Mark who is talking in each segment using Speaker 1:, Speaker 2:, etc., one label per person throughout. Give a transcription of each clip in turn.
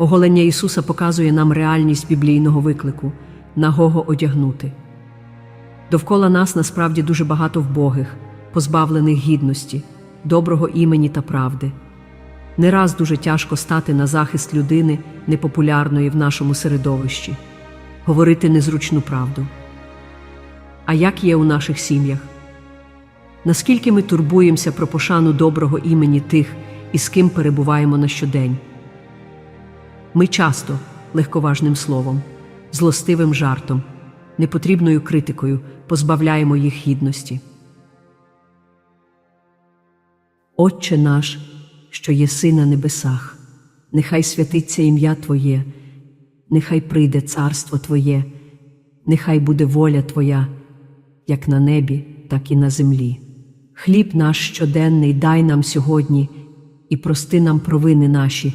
Speaker 1: Оголення Ісуса показує нам реальність біблійного виклику нагого одягнути. Довкола нас насправді дуже багато вбогих, позбавлених гідності, доброго імені та правди. Не раз дуже тяжко стати на захист людини, непопулярної в нашому середовищі, говорити незручну правду. А як є у наших сім'ях? Наскільки ми турбуємося про пошану доброго імені тих, із ким перебуваємо на щодень? Ми часто легковажним словом, злостивим жартом, непотрібною критикою позбавляємо їх гідності. Отче наш, що єси на небесах, нехай святиться ім'я Твоє, нехай прийде царство Твоє, нехай буде воля Твоя, як на небі, так і на землі. Хліб наш щоденний дай нам сьогодні і прости нам провини наші,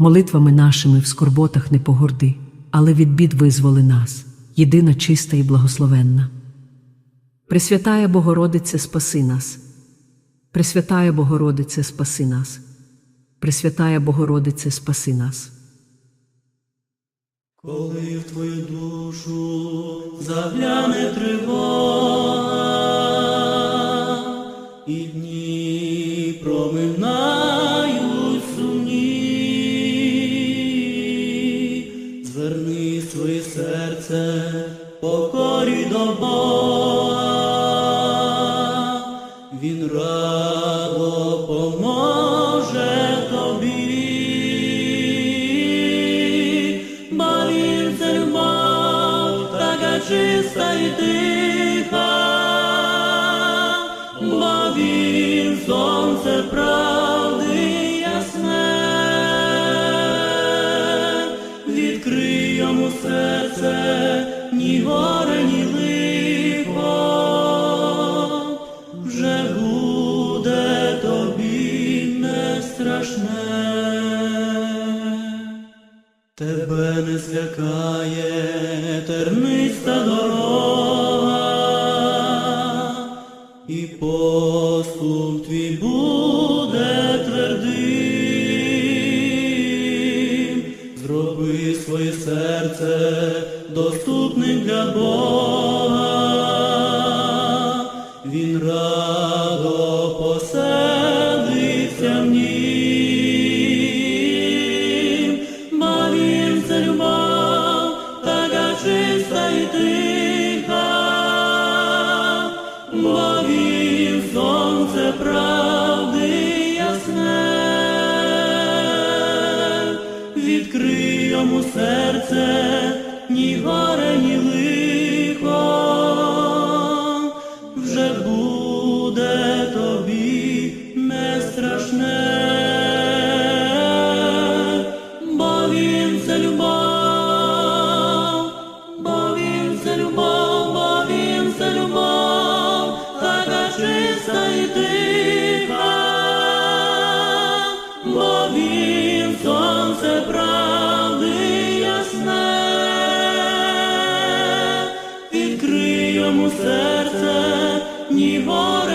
Speaker 1: молитвами нашими в скорботах не погорди, але від бід визволи нас, єдина чиста і благословенна. Пресвятая Богородице, спаси нас. Пресвятая Богородице, спаси нас. Пресвятая Богородице, спаси нас.
Speaker 2: Коли в твою душу загляне тривога, бо він сонце правди ясне, йому серце, ні Тебе не злякає терниста дорога, і поступ твій буде твердим. Зроби своє серце доступним для Бога. Він радо відкрий йому серце, ні горе, ні лихо, вже буде тобі не страшне, бо він це любов, бо він це любов, бо він це любов, така чиста і тиха, бо він серце, ні горе,